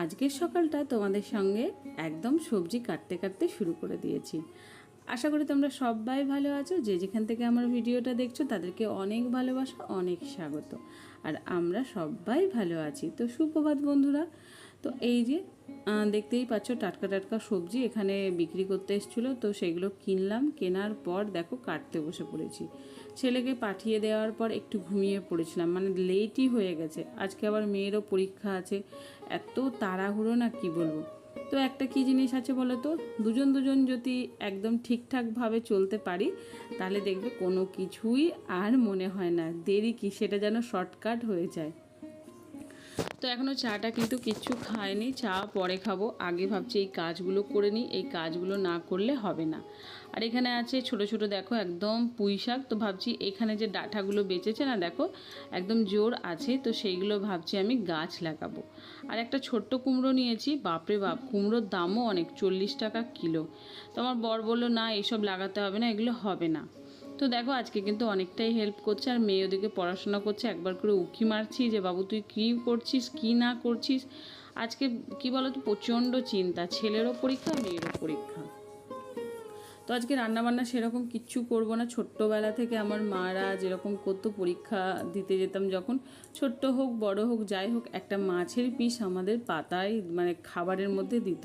আজকের সকালটা তোমাদের সঙ্গে একদম সবজি কাটতে কাটতে শুরু করে দিয়েছি। আশা করি তোমরা সবাই ভালো আছো। যে যেখান থেকে আমার ভিডিওটা দেখছ, তাদেরকে অনেক ভালোবাসা, অনেক স্বাগত। আর আমরা সবাই ভালো আছি। তো সুপ্রভাত বন্ধুরা, তো এই যে দেখতেই পাচ্ছ টাটকা টাটকা সবজি এখানে বিক্রি করতে এসেছিল। তো সেগুলো কিনলাম, কেনার পর দেখো কাটতে বসে পড়েছি। ছেলেকে পাঠিয়ে দেওয়ার পর একটু ঘুমিয়ে পড়েছিলাম। মানে লেটই হয়ে গেছে। আজকে আবার মেয়েরও পরীক্ষা আছে। এত তাড়াহুড়ো না কি বলব? তো একটা কি জিনিস আছে বলো তো? দুজন দুজন যদি একদম ঠিকঠাকভাবে চলতে পারি, তাহলে দেখবে কোনো কিছুই আর মনে হয় না। দেরি কি? সেটা যেন শর্টকাট হয়ে যায়। তো এখনও চাটা কিন্তু কিচ্ছু খায়নি চা পরে খাব। আগে ভাবছি এই কাজগুলো করে নিই, এই কাজগুলো না করলে হবে না। আর এখানে আছে ছোট ছোট দেখো একদম পুঁই শাক, তো ভাবছি এখানে যে ডাঁটাগুলো বেঁচেছে না দেখো, একদম জোর আছে, তো সেইগুলো ভাবছি আমি গাছ লাগাবো। আর একটা ছোট্ট কুমড়ো নিয়েছি, বাপরে বাপ, কুমড়োর দামও অনেক, চল্লিশ টাকা কিলো। তো আমার বর বলল, না, এসব লাগাতে হবে না, এগুলো হবে না। তো দেখো, আজকে কিন্তু অনেকটাই হেল্প করছে আর মেয়ে ওদিকে পড়াশোনা করছে। একবার করে উকি মারছি যে, বাবু, তুই কী করছিস, কী না করছিস? আজকে কি বলো তো প্রচণ্ড চিন্তা। ছেলেরও পরীক্ষা, মেয়েরও পরীক্ষা। তো আজকে রান্নাবান্না সেরকম কিচ্ছু করব না। ছোট্টবেলা থেকে আমার মারা যেরকম করতো, পরীক্ষা দিতে যেতাম যখন। ছোট্ট হোক, বড় হোক, যাই হোক, একটা মাছের পিস আমাদের পাতায় মানে খাবারের মধ্যে দিত।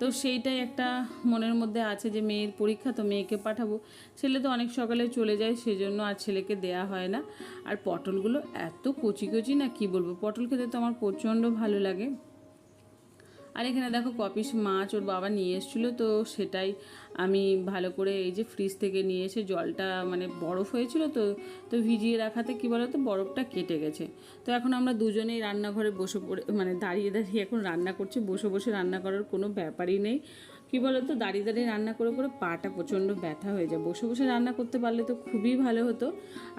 তো সেইটাই একটা মনের মধ্যে আছে যে মেয়ের পরীক্ষা, তো মেয়েকে পাঠাবো। ছেলে তো অনেক সকালে চলে যায়, সেজন্য আর ছেলেকে দেয়া হয় না। আর পটলগুলো এত কচি কচি না, কি বলব? পটল খেতে তো আমার প্রচণ্ড ভালো লাগে। আর এখানে দেখো কপিস মাছ ওর বাবা নিয়ে এসেছিল, তো সেটাই আমি ভালো করে এই যে ফ্রিজ থেকে নিয়ে এসে জলটা মানে বরফ হয়েছিল তো তো ভিজিয়ে রাখাতে কী বলো তো বরফটা কেটে গেছে। তো এখন আমরা দুজনেই রান্নাঘরে বসে পড়ে মানে দাঁড়িয়ে দাঁড়িয়ে এখন রান্না করছি, বসে বসে রান্না করার কোনো ব্যাপারই নেই। কী বলো তো দাঁড়িয়ে দাঁড়িয়ে রান্না করে করে পাটা প্রচণ্ড ব্যথা হয়ে যায়। বসে বসে রান্না করতে পারলে তো খুবই ভালো হতো।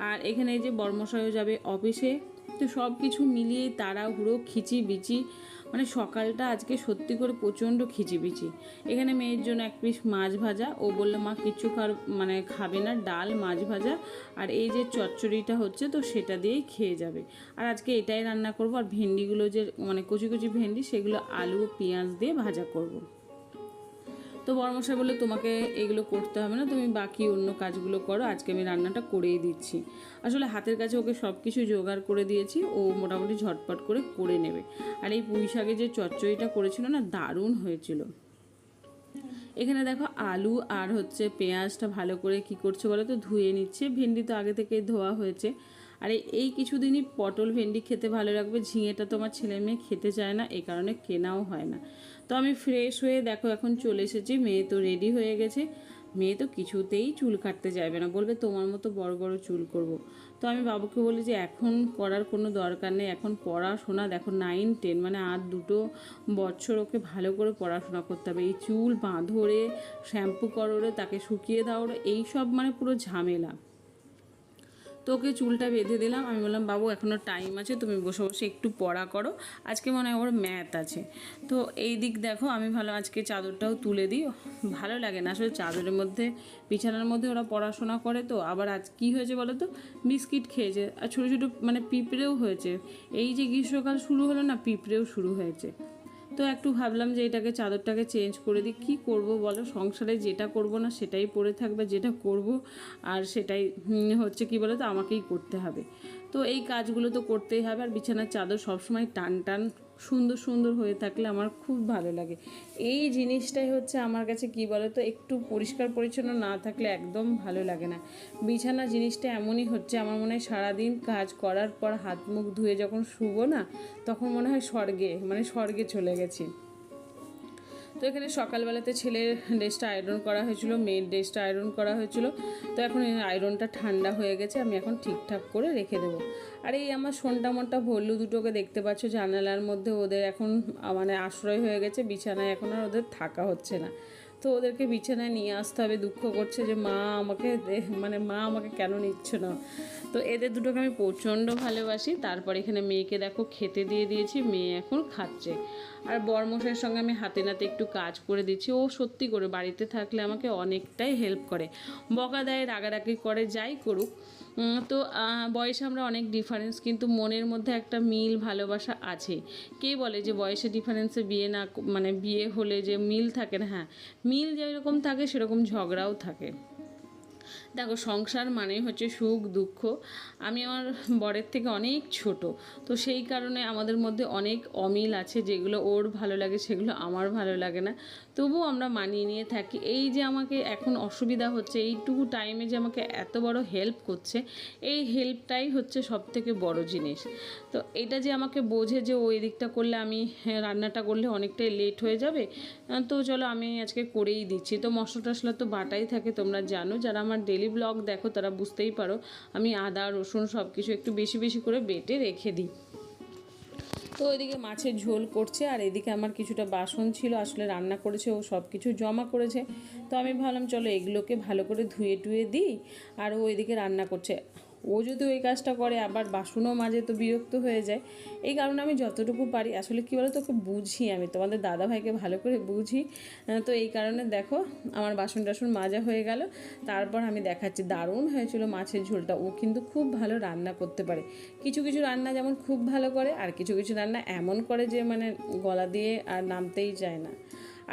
আর এখানে এই যে বর্মশায়ও যাবে অফিসে, তো সব কিছু মিলিয়ে তাড়াহুড়ো খিচি বিচি মানে সকালটা আজকে সত্যি করে প্রচণ্ড খিচিবিচি। এখানে মেয়ের জন্য এক পিস মাছ ভাজা। ও বলল, মা কিচ্ছু খার মানে খাবে না, ডাল, মাছ ভাজা। আর এই যে চচ্চড়িটা হচ্ছে, তো সেটা দিয়েই খেয়ে যাবে। আর আজকে এটাই রান্না করব। আর ভেন্ডিগুলো যে মানে কচি কচি ভেন্ডি, সেগুলো আলু, পেঁয়াজ দিয়ে ভাজা করব। তো বড়মশাই বলল, তোমাকে এগুলো করতে হবে না, তুমি বাকি অন্য কাজগুলো করো, আজকে আমি রান্নাটা করেই দিচ্ছি। আসলে হাতের কাছে ওকে সব কিছু জোগাড় করে দিয়েছি, ও মোটামুটি ঝটপট করে করে নেবে। আর এই পুঁই শাকে যে চচ্চড়িটা করেছিল না, দারুণ হয়েছিল। এখানে দেখো আলু আর হচ্ছে পেঁয়াজটা ভালো করে কি করছে বলো তো, ধুয়ে নিচ্ছে। ভেন্ডি তো আগে থেকে ধোয়া হয়েছে। আর এই- কিছুদিনই পটল ভেন্ডি খেতে ভালো লাগবে। ঝিঙেটা তো আমার ছেলে মেয়ে খেতে চায় না এই কারণে কেনাও হয় না। তো আমি ফ্রেশ হয়ে দেখো এখন চলে এসেছি, মেয়ে তো রেডি হয়ে গেছে। মেয়ে তো কিছুতেই চুল কাটতে যাবে না, বলবে তোমার মতো বড় বড় চুল করব। তো আমি বাবুকে বলি যে এখন করার কোনো দরকার নেই, এখন পড়াশোনা, দেখো নাইন টেন মানে আর দুটো বছর ওকে ভালো করে পড়াশোনা করতে হবে। এই চুল বাঁধরে শ্যাম্পু করোরে, তাকে শুকিয়ে দাও রে এই সব মানে পুরো ঝামেলা। তো ওকে চুলটা বেঁধে দিলাম। আমি বললাম, বাবু এখনও টাইম আছে, তুমি বসে বসে একটু পড়া করো। আজকে মনে হয় ওর ম্যাথ আছে। তো এই দিক দেখো, আমি ভালো আজকে চাদরটাও তুলে দিই। ভালো লাগে না আসলে চাদরের মধ্যে, বিছানার মধ্যে ওরা পড়াশোনা করে তো। আবার আজ কী হয়েছে বলো তো? বিস্কিট খেয়েছে। আর ছোটো ছোটো মানে পিঁপড়েও হয়েছে। এই যে গ্রীষ্মকাল শুরু হলো না, পিঁপড়েও শুরু হয়েছে। তো একটু ভাবলাম যে এটাকে চাদরটাকে চেঞ্জ করে দিই। কী করব বলো? সংসারে যেটা করব না সেটাই পরে থাকবে, যেটা করব আর সেটাই হচ্ছে কি বলো তো আমাকেই করতে হবে। তো এই কাজগুলো তো করতেই হবে। আর বিছানার চাদর সবসময় টান টান সুন্দর সুন্দর হয়ে থাকলে আমার খুব ভালো লাগে। এই জিনিসটাই হচ্ছে আমার কাছে, কি বলো তো একটু পরিষ্কার পরিচ্ছন্ন না থাকলে একদম ভালো লাগে না। বিছানা জিনিসটা এমনই হচ্ছে, আমার মনে হয় সারাদিন কাজ করার পর হাত মুখ ধুয়ে যখন শুবো না, তখন মনে হয় স্বর্গে মানে স্বর্গে চলে গেছি। তো এখানে সকালবেলাতে ছেলের ড্রেসটা আয়রন করা হয়েছিল, মেয়ের ড্রেসটা আয়রন করা হয়েছিল। তো এখন আয়রনটা ঠান্ডা হয়ে গেছে, আমি এখন ঠিকঠাক করে রেখে দেবো। আর, এই আমার সোনটা মোনটা ভল্লু দুটোকে দেখতে পাচ্ছ, জানালার মধ্যে ওদের এখন মানে আশ্রয় হয়ে গেছে, বিছানায় এখন আর ওদের থাকা হচ্ছে না। তো ওদেরকে বিছানায় নিয়ে আসতে হবে, দুঃখ করছে যে মা আমাকে মানে মা আমাকে কেন নিচ্ছ না? তো এদের দুটোকে আমি প্রচণ্ড ভালোবাসি, তারপর এখানে মেয়েকে দেখো খেতে দিয়ে দিয়েছি, মেয়ে এখন খাচ্ছে। আর বরমশাইয়ের সঙ্গে আমি হাতে নাতে একটু কাজ করে দিচ্ছি, ও সত্যি করে বাড়িতে থাকলে আমাকে অনেকটাই হেল্প করে। বকা দেয়, রাগারাগি করে, যাই করুক। তো বয়সে আমরা অনেক ডিফারেন্স কিন্তু মনের মধ্যে একটা মিল, ভালোবাসা আছে। কে বলে যে বয়সে ডিফারেন্সে বিয়ে না মানে বিয়ে হলে যে মিল থাকে না হ্যাঁ মিল যেরকম থাকে সেরকম ঝগড়াও থাকে। দেখো সংসার মানেই হচ্ছে সুখ দুঃখ। আমি আমার বরের থেকে অনেক ছোট তো সেই কারণে আমাদের মধ্যে অনেক অমিল আছে যেগুলো ওর ভালো লাগে সেগুলো আমার ভালো লাগে না। তবুও আমরা মানিয়ে নিয়ে থাকি। এই যে আমাকে এখন অসুবিধা হচ্ছে এইটুকু টাইমে যে আমাকে এত বড় হেল্প করছে এই হেল্পটাই হচ্ছে সব থেকে বড় জিনিস। তো এটা যে আমাকে বোঝে যে ওই দিকটা করলে আমি হ্যাঁ, রান্নাটা করলে অনেকটাই লেট হয়ে যাবে তো চলো আমি আজকে করেই দিচ্ছি। তো মশলা টশলা তো বাটাই থাকে তোমরা জানো যারা আমার ডেলি ব্লগ দেখো, তারা বুঝতেই পারো। আমি আদা, রসুন সব কিছু একটু বেশি বেশি করে বেটে রেখে দিই। তো ওইদিকে মাছের ঝোল করছে, আর এদিকে আমার কিছুটা বাসন ছিল, আসলে রান্না করেছে, ও সব কিছু জমা করেছে। তো আমি ভাবলাম, চলো এগুলোকে ভালো করে ধুয়ে টুয়ে দিই, আর ও এদিকে রান্না করছে। ও যদি ওই কাজটা করে, আবার বাসনও মাঝে তো বিরক্ত হয়ে যায়। এই কারণে আমি যতটুকু পারি, আসলে কী বলো তোকে বুঝি আমি, তোমাদের দাদা ভাইকে ভালো করে বুঝি। তো এই কারণে দেখো, আমার বাসন টাসন মাজা হয়ে গেল। তারপর আমি দেখাচ্ছি, দারুণ হয়েছিল মাছের ঝোলটা। ও কিন্তু খুব ভালো রান্না করতে পারে। কিছু কিছু রান্না যেমন খুব ভালো করে, আর কিছু কিছু রান্না এমন করে যে মানে গলা দিয়ে আর নামতেই চায় না।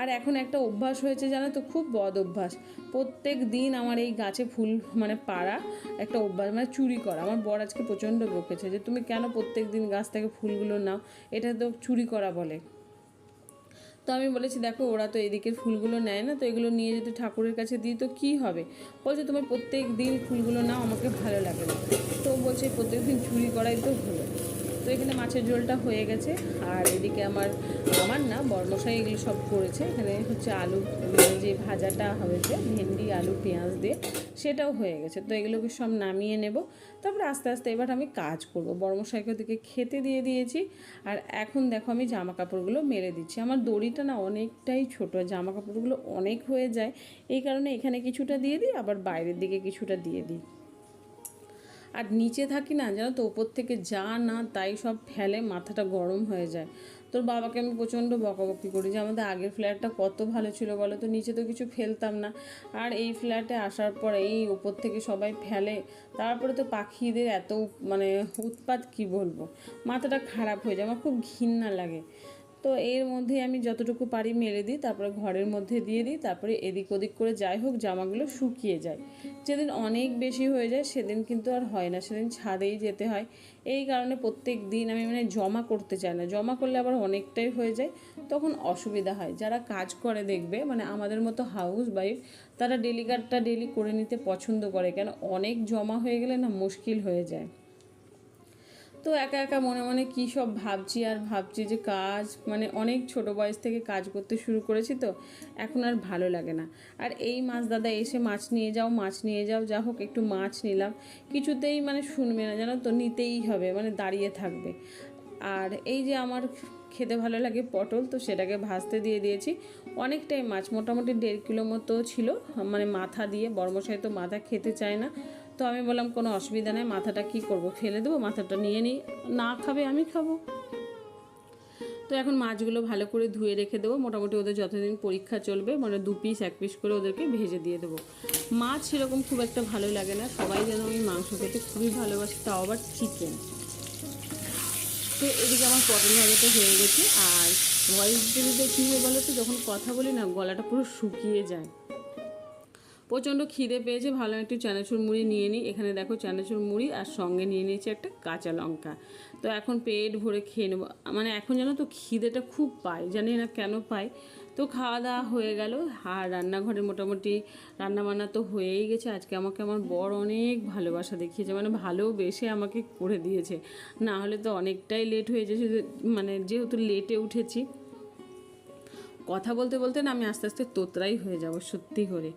আর এখন একটা অভ্যাস হয়েছে জানো তো, খুব বদ অভ্যাস। প্রত্যেক দিন আমার এই গাছে ফুল মানে পাড়া একটা অভ্যাস মানে চুরি করা। আমার বর আজকে প্রচণ্ড বকেছে যে, তুমি কেন প্রত্যেক দিন গাছ থেকে ফুলগুলো নাও? এটা তো চুরি করা বলে। তো আমি বলেছি, দেখো, ওরা তো এদিকের ফুলগুলো নেয় না, তো এগুলো নিয়ে যদি ঠাকুরের কাছে দিই, তো কী হবে? বলছে তোমার প্রত্যেক দিন ফুলগুলো নাও, আমাকে ভালো লাগে না। তো বলছে, প্রত্যেক দিন চুরি করাই তো হলো তো এখানে মাছের ঝোলটা হয়ে গেছে। আর এদিকে আমার আমার না বর্মশাই এগুলো সব করেছে। এখানে হচ্ছে আলু মানে যে ভাজাটা হয়েছে ভেন্ডি, আলু, পেঁয়াজ দিয়ে, সেটাও হয়ে গেছে। তো এগুলোকে সব নামিয়ে নেব। তারপরে আস্তে আস্তে এবার আমি কাজ করব। বর্মশাইকে ওদিকে খেতে দিয়ে দিয়েছি। আর এখন দেখো আমি জামা কাপড়গুলো মেলে দিচ্ছি। আমার দড়িটা না অনেকটাই ছোট। জামা কাপড়গুলো অনেক হয়ে যায়। এই কারণে এখানে কিছুটা দিয়ে দিই, আবার বাইরের দিকে কিছুটা দিয়ে দিই। আর নিচে থাকি না, জানো তো, ওপর থেকে যা না তাই সব ফেলে, মাথাটা গরম হয়ে যায়। তোর বাবাকে আমি প্রচণ্ড বকাবকি করি যে, আমাদের আগের ফ্ল্যাটটা কত ভালো ছিল বলো তো, নিচে তো কিছু ফেলতাম না। আর এই ফ্ল্যাটে আসার পর এই ওপর থেকে সবাই ফেলে, তারপরে তো পাখিদের এত মানে উৎপাত কি বলব? মাথাটা খারাপ হয়ে যায়, আমার খুব ঘৃণা লাগে। তো এর মধ্যে আমি যতটুকু পারি মেরে দিই, তারপরে ঘরের মধ্যে দিয়ে দিই, তারপরে এদিক ওদিক করে যাই হোক, জামাগুলো শুকিয়ে যায়। যেদিন অনেক বেশি হয়ে যায়, সেদিন কিন্তু আর হয় না, সেদিন ছাদেই যেতে হয়। এই কারণে প্রত্যেক দিন আমি মানে জমা করতে চাই না। জমা করলে আবার অনেকটাই হয়ে যায়, তখন অসুবিধা হয়। যারা কাজ করে দেখবে মানে আমাদের মতো হাউস ওয়াইফ তারা ডেলি কার্ডটা ডেলি করে নিতে পছন্দ করে, কেন অনেক জমা হয়ে গেলে না মুশকিল হয়ে যায়। তো একা একা মনে মনে কী সব ভাবছি আর ভাবছি যে কাজ মানে অনেক ছোট বয়স থেকে কাজ করতে শুরু করেছি তো, এখন আর ভালো লাগে না। আর এই মাছ দাদা এসে মাছ নিয়ে যাও, মাছ নিয়ে যাও, যা হোক একটু মাছ নিলাম। কিছুতেই মানে শুনবে না, জানো তো, নিতেই হবে মানে দাঁড়িয়ে থাকবে। আর এই যে আমার খেতে ভালো লাগে পটল, তো সেটাকে ভাজতে দিয়ে দিয়েছি। অনেকটাই মাছ, মোটামুটি দেড় কিলো মতো ছিল মানে মাথা দিয়ে বর্মশাই তো মাথা খেতে চায় না। তো আমি বললাম, কোনো অসুবিধা নেই, মাথাটা কি করব? ফেলে দেবো, মাথাটা নিয়ে নিই। না খাবে, আমি খাব। তো এখন মাছগুলো ভালো করে ধুয়ে রেখে দেবো। মোটামুটি ওদের যতদিন পরীক্ষা চলবে মানে দু পিস এক পিস করে ওদেরকে ভেজে দিয়ে দেবো। মাছ সেরকম খুব একটা ভালো লাগে না। সবাই যেন আমি মাংস খেতে খুবই ভালোবাসি, তাও আবার চিকেন তো এদিকে আমার পটল ভাজাটা হয়ে গেছে। আর ভয়েস দিতে কী হয় বলো তো, যখন কথা বলি না, গলাটা পুরো শুকিয়ে যায়। প্রচণ্ড খিদে পেয়েছে, ভালো একটু চানাচুর মুড়ি নিয়ে নিই। এখানে দেখো চানাচুর মুড়ি আর সঙ্গে নিয়ে নিয়েছি একটা কাঁচা লঙ্কা। তো এখন পেট ভরে খেয়ে নেব। মানে এখন যেন তো খিদেটা খুব পায়, জানি না কেন পায়। তো খাওয়া দাওয়া হয়ে গেল। আর রান্নাঘরে মোটামুটি রান্নাবান্না তো হয়েই গেছে। আজকে আমাকে আমার বর অনেক ভালোবাসা দেখিয়েছে মানে ভালোবেসে আমাকে করে দিয়েছে। না হলে তো অনেকটাই লেট হয়ে যেছে মানে যেহেতু লেটে উঠেছি। কথা বলতে বলতে না আমি আস্তে আস্তে তোতরাই হয়ে যাব, সত্যি করে।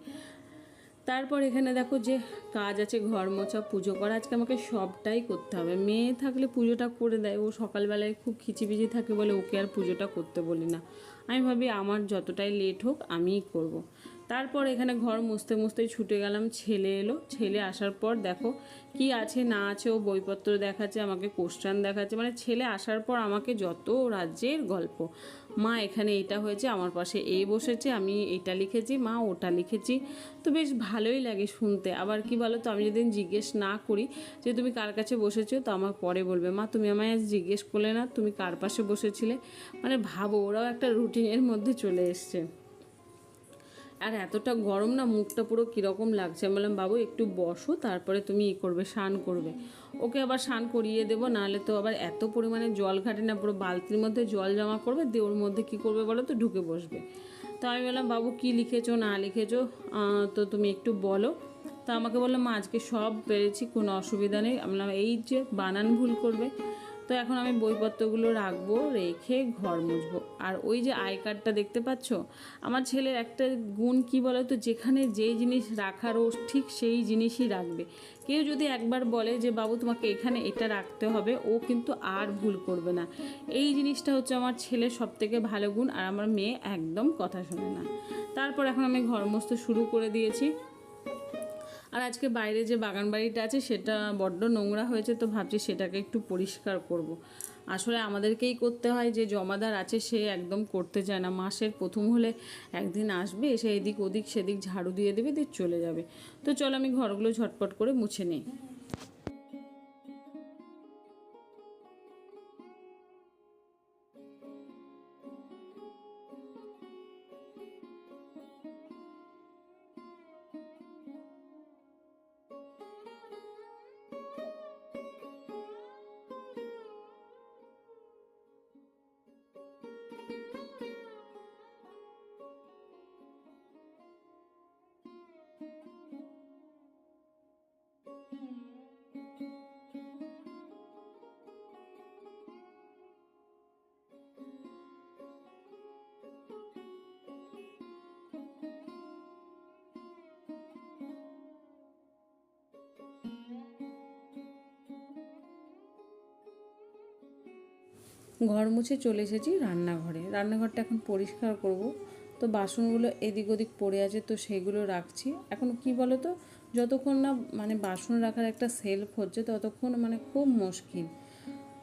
তারপর এখানে দেখো যে কাজ আছে, ঘর মোছা, পুজো করা। আজকে আমাকে সবটাই করতে হবে। মেয়ে থাকলে পুজোটা করে দেয়। ও সকালবেলায় খুব খিচিবিচি থাকে বলে ওকে আর পুজোটা করতে বলি না। আমি ভাবি আমার যতটাই লেট হোক আমিই করব। তারপর এখানে ঘর মুছতে মুছতেই ছুটে গেলাম, ছেলে এলো। ছেলে আসার পর দেখো কি আছে, না আছে, ও বইপত্র দেখাচ্ছে, আমাকে কোশ্চান দেখাচ্ছে। মানে ছেলে আসার পর আমাকে যত রাজ্যের গল্প, মা, এখানে এটা হয়েছে, আমার পাশে এই বসেছে, আমি এটা লিখেছি, মা, ওটা লিখেছি। তো বেশ ভালোই লাগে শুনতে। আবার কি বলো তো আমি যদি জিজ্ঞেস না করি যে, তুমি কার কাছে বসেছো? তো আমার পরে বলবে, মা, তুমি আমায় আজ জিজ্ঞেস করলে না, তুমি কার পাশে বসেছিলে? মানে ভাবো, ওরাও একটা রুটিনের মধ্যে চলে এসছে। আর এতটা গরম না, মুখটা পুরো কীরকম লাগছে? আমি বললাম, বাবু, একটু বসো, তারপরে তুমি ই করবে, স্নান করবে। ওকে আবার স্নান করিয়ে দেবো, নাহলে তো আবার এত পরিমাণে জল ঘাটে না, পুরো বালতির মধ্যে জল জমা করবে, দিয়ে ওর মধ্যে কী করবে বলো তো, ঢুকে বসবে। তো আমি বললাম, বাবু, কী লিখেছো, না লিখেছো তো তুমি একটু বলো। তা আমাকে বলল, মা, আজকে সব পেরেছি, কোনো অসুবিধা নেই। আমি বললাম, এই যে, বানান ভুল করবে। তো এখন আমি বইপত্রগুলো রাখব, রেখে ঘর মুছবো। আর ওই যে আই কার্ডটা দেখতে পাচ্ছ? আমার ছেলের একটা গুণ কি বলো তো যেখানে যেই জিনিস রাখার ও ঠিক সেই জিনিসই রাখবে। কেউ যদি একবার বলে যে, বাবু, তোমাকে এখানে এটা রাখতে হবে, ও কিন্তু আর ভুল করবে না। এই জিনিসটা হচ্ছে আমার ছেলের সব থেকে ভালো গুণ, আর আমার মেয়ে একদম কথা শোনে না। তারপর এখন আমি ঘর মুছতে শুরু করে দিয়েছি। আর আজকে বাইরে যে বাগান বাড়িটা আছে, সেটা বড্ড নোংরা হয়েছে, তো ভাবছি সেটাকে একটু পরিষ্কার করব। আসলে আমাদেরকেই করতে হয়, যে জমাদার আছে সে একদম করতে চায় না। মাসের প্রথম হলে একদিন আসবে, এসে এদিক ওদিক সেদিক ঝাড়ু দিয়ে দেবে, দিয়ে চলে যাবে। তো চলো আমি ঘরগুলো ঝটপট করে মুছে নিই। ঘর মুছে চলে এসেছি রান্নাঘরে। রান্নাঘরটা এখন পরিষ্কার করব। তো বাসনগুলো এদিক ওদিক পড়ে আছে, তো সেগুলো রাখছি। এখন কি বলো তো যতক্ষণ না মানে বাসন রাখার একটা সেলফ হচ্ছে, ততক্ষণ মানে খুব মুশকিল।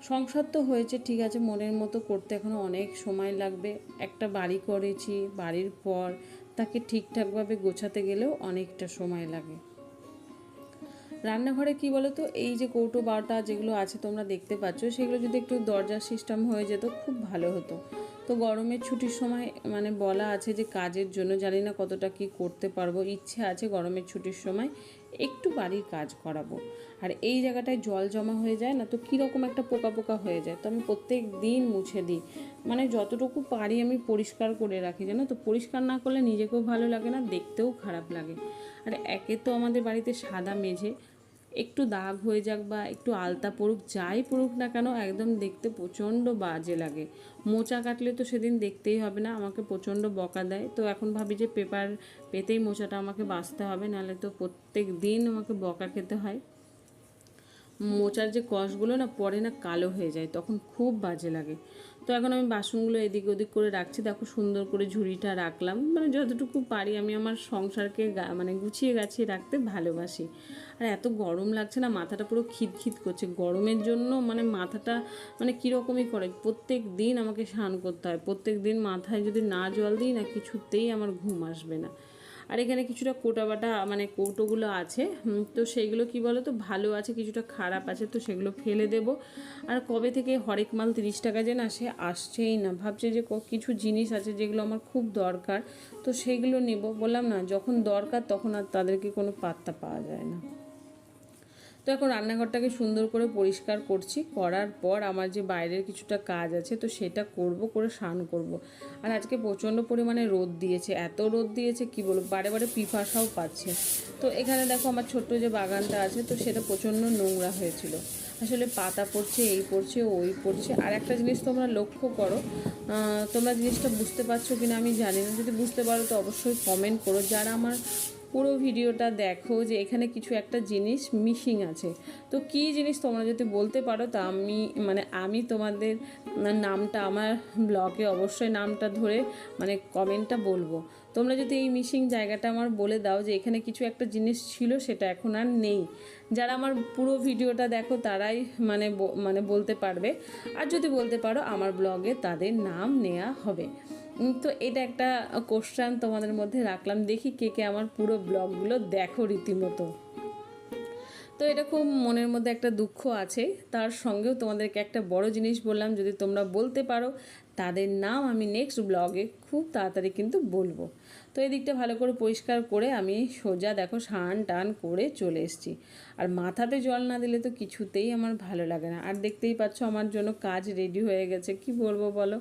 সংসার তো হয়েছে, ঠিক আছে, মনের মতো করতে এখনও অনেক সময় লাগবে। একটা বাড়ি করেছি, বাড়ির পর তাকে ঠিকঠাকভাবে গোছাতে গেলেও অনেকটা সময় লাগে। রান্নাঘরে কি বলো তো এই যে কৌটো বাটা যেগুলো আছে তোমরা দেখতে পাচ্ছ, সেগুলো যদি একটু দরজার সিস্টেম হয়ে যেত খুব ভালো হতো। তো গরমের ছুটির সময় মানে বলা আছে যে কাজের জন্য, জানি না কতটা কি করতে পারব, ইচ্ছে আছে গরমের ছুটির সময় একটু বাড়ির কাজ করাবো। আর এই জায়গাটায় জল জমা হয়ে যায় না, তো কীরকম একটা পোকা পোকা হয়ে যায়, তো আমি প্রত্যেক দিন মুছে দিই। মানে যতটুকু পারি আমি পরিষ্কার করে রাখি, জানো তো? পরিষ্কার না করলে নিজেকেও ভালো লাগে না, দেখতেও খারাপ লাগে। আর একে তো আমাদের বাড়িতে সাদা মেঝে একটু দাগ হয়ে যাক বা একটু আলতা পড়ুক যাই পড়ুক না কেন একদম দেখতে প্রচণ্ড বাজে লাগে। মোচা কাটলে তো সেদিন দেখতেই হবে না, আমাকে প্রচণ্ড বকা দেয়। তো এখন ভাবি যে পেপার পেতেই মোচাটা আমাকে বাঁচতে হবে, নাহলে তো প্রত্যেক দিন আমাকে বকা খেতে হয়। মোচার যে কষগুলো না পরে না কালো হয়ে যায়, তখন খুব বাজে লাগে। তো এখন আমি বাসনগুলো এদিক ওদিক করে রাখছি। দেখো সুন্দর করে ঝুড়িটা রাখলাম। মানে যতটুকু পারি আমি আমার সংসারকে মানে গুছিয়ে গাছিয়ে রাখতে ভালোবাসি। আর এত গরম লাগছে না, মাথাটা পুরো খিদখিদ করছে। গরমের জন্য মানে মাথাটা মানে কীরকমই করে? প্রত্যেক দিন আমাকে স্নান করতে হয়। প্রত্যেক দিন মাথায় যদি না জল দিই না কিছুতেই আমার ঘুম আসবে না। আর এখানে কিছুটা কোটা বাটা মানে কৌটোগুলো আছে। তো সেইগুলো কি বলো তো ভালো আছে, কিছুটা খারাপ আছে, তো সেগুলো ফেলে দেব। আর কবে থেকে হরেক মাল তিরিশ টাকা যে না সে আসছেই না। ভাবছে যে কিছু জিনিস আছে যেগুলো আমার খুব দরকার, তো সেইগুলো নেব। বললাম না, যখন দরকার তখন আর তাদেরকে কোনো পাত্তা পাওয়া যায় না। তো এখন রান্নাঘরটাকে সুন্দর করে পরিষ্কার করছি। করার পর আমার যে বাইরের কিছুটা কাজ আছে, তো সেটা করব, করে স্নান করব। আর আজকে প্রচণ্ড পরিমাণে রোদ দিয়েছে। এত রোদ দিয়েছে, কি বলব, বারে বারে পিপাসাও পাচ্ছে। তো এখানে দেখো আমার ছোট্ট যে বাগানটা আছে, তো সেটা প্রচণ্ড নোংরা হয়েছিল। আসলে পাতা পড়ছে, এই পড়ছে, ওই পড়ছে। আর একটা জিনিস তোমরা লক্ষ্য করো তোমরা জিনিসটা বুঝতে পারছ কিনা আমি জানি না। যদি বুঝতে পারো, তো অবশ্যই কমেন্ট করো। যারা আমার পুরো ভিডিওটা দেখো যে এখানে কিছু একটা জিনিস মিসিং আছে। তো কী জিনিস তোমরা যদি বলতে পারো, তা আমি মানে আমি তোমাদের নামটা, আমার ব্লগে অবশ্যই নামটা ধরে মানে কমেন্টটা বলব। তোমরা যদি এই মিসিং জায়গাটা আমার বলে দাও যে এখানে কিছু একটা জিনিস ছিল, সেটা এখন আর নেই। যারা আমার পুরো ভিডিওটা দেখো, তারাই মানে মানে বলতে পারবে। আর যদি বলতে পারো, আমার ব্লগে তাদের নাম নেওয়া হবে। তো এটা একটা কোশ্চান তোমাদের মধ্যে রাখলাম। দেখি কে কে আমার পুরো ব্লগগুলো দেখো রীতিমতো। তো এটা খুব মনের মধ্যে একটা দুঃখ আছে। তার সঙ্গেও তোমাদেরকে একটা বড় জিনিস বললাম, যদি তোমরা বলতে পারো, তাদের নাম আমি নেক্সট ব্লগে খুব তাড়াতাড়ি কিন্তু বলব। তো এই দিকটা ভালো করে পরিষ্কার করে আমি সোজা দেখো সান টান করে চলে এসেছি। আর মাথাতে জল না দিলে তো কিছুতেই আমার ভালো লাগে না। আর দেখতেই পাচ্ছ আমার জন্য কাজ রেডি হয়ে গেছে। কি বলব বলো?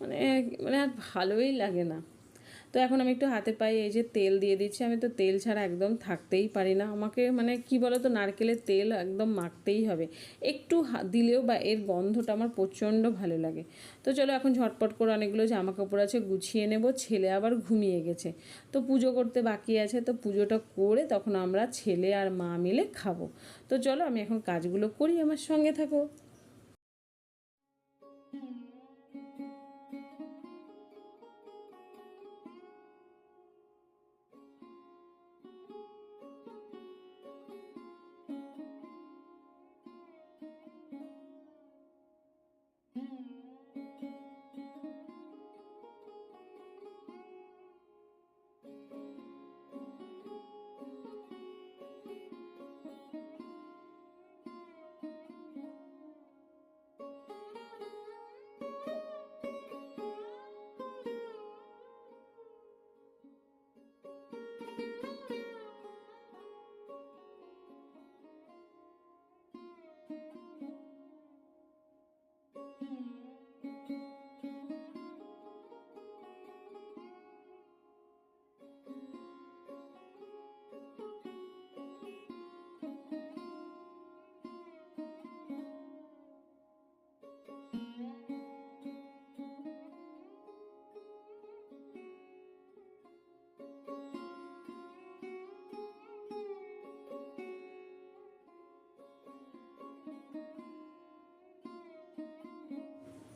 মানে মানে আর ভালোই লাগে না। তো এখন আমি একটু হাতে পায়ে এই যে তেল দিয়ে দিচ্ছি, আমি তো তেল ছাড়া একদম থাকতেই পারি না। আমাকে মানে কি বলো তো নারকেলের তেল একদম মাখতেই হবে। একটু দিলেও বা এর গন্ধটা আমার প্রচণ্ড ভালো লাগে। তো চলো এখন ঝটপট করে অনেকগুলো জামা কাপড় আছে গুছিয়ে নেব, ছেলে আবার ঘুমিয়ে গেছে। তো পুজো করতে বাকি আছে, তো পুজোটা করে তখন আমরা ছেলে আর মা মিলে খাব। তো চলো আমি এখন কাজগুলো করি, আমার সঙ্গে থাকো।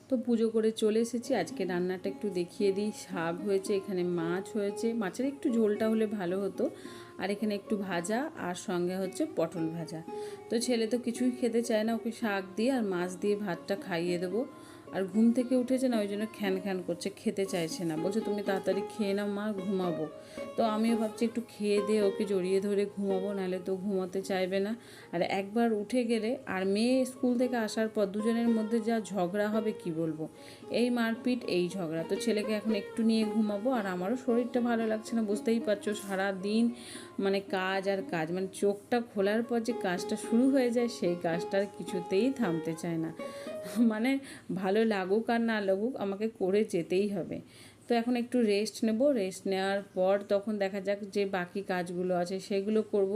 তো পুজো করে চলে এসেছি। আজকে রান্নাটা একটু দেখিয়ে দিই। শাক হয়েছে, এখানে মাছ হয়েছে। মাছের একটু ঝোলটা হলে ভালো হতো। আর এখানে একটু ভাজা আর সঙ্গে হচ্ছে পটল ভাজা। তো ছেলে তো কিছুই খেতে চায় না, ওকে শাক দিয়ে আর মাছ দিয়ে ভাতটা খাইয়ে দেবো। আর ঘুম থেকে উঠেছে না, ওই জন্য খ্যান খ্যান করছে, খেতে চাইছে না। বলছে, তুমি তাড়াতাড়ি খেয়ে নাও, মা, ঘুমাবো। তো আমিও ভাবছি, একটু খেয়ে দিয়ে ওকে জড়িয়ে ধরে ঘুমাবো, নাহলে তো ঘুমাতে চাইবে না। আর একবার উঠে গেলে, আর মেয়ে স্কুল থেকে আসার পর দুজনের মধ্যে যা ঝগড়া হবে, কি বলব? এই মারপিট, এই ঝগড়া। তো ছেলেকে এখন একটু নিয়ে ঘুমাবো, আর আমারও শরীরটা ভালো লাগছে না, বুঝতেই পারছ সারা দিন মানে কাজ আর কাজ মানে চোখটা খোলার পর যে কাজটা শুরু হয়ে যায়, সেই কাজটা কিছুতেই থামতে চায় না। মানে ভালো লাগুক আর না লাগুক, আমাকে করে যেতেই হবে। তো এখন একটু রেস্ট নেব। রেস্ট নেওয়ার পর তখন দেখা যাক যে বাকি কাজগুলো আছে, সেগুলো করব।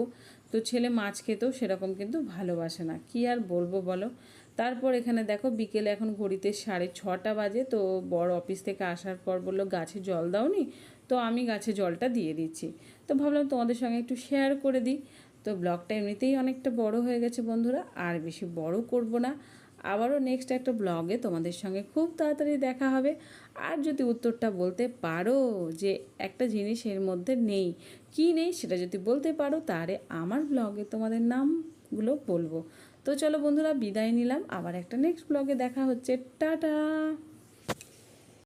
তো ছেলে মাছ খেতেও সেরকম কিন্তু ভালোবাসে না। কি আর বলব বলো? তারপর এখানে দেখো বিকেলে এখন ঘড়িতে সাড়ে ছটা বাজে, তো বড় অফিস থেকে আসার পর বলল, গাছে জল দাওনি? তো আমি গাছে জলটা দিয়ে দিচ্ছি। তো ভাবলাম তোমাদের সঙ্গে একটু শেয়ার করে দিই। তো ব্লগটা এমনিতেই অনেকটা বড় হয়ে গেছে বন্ধুরা, আর বেশি বড় করব না। আবারও নেক্সট একটা ব্লগে তোমাদের সঙ্গে খুব তাড়াতাড়ি দেখা হবে। আর যদি উত্তরটা বলতে পারো যে একটা জিনিস এর মধ্যে নেই, কি নেই সেটা যদি বলতে পারো তাহলে আমার ব্লগে তোমাদের নামগুলো বলব। তো চলো বন্ধুরা বিদায় নিলাম, আবার একটা নেক্সট ব্লগে দেখা হচ্ছে। টাটা!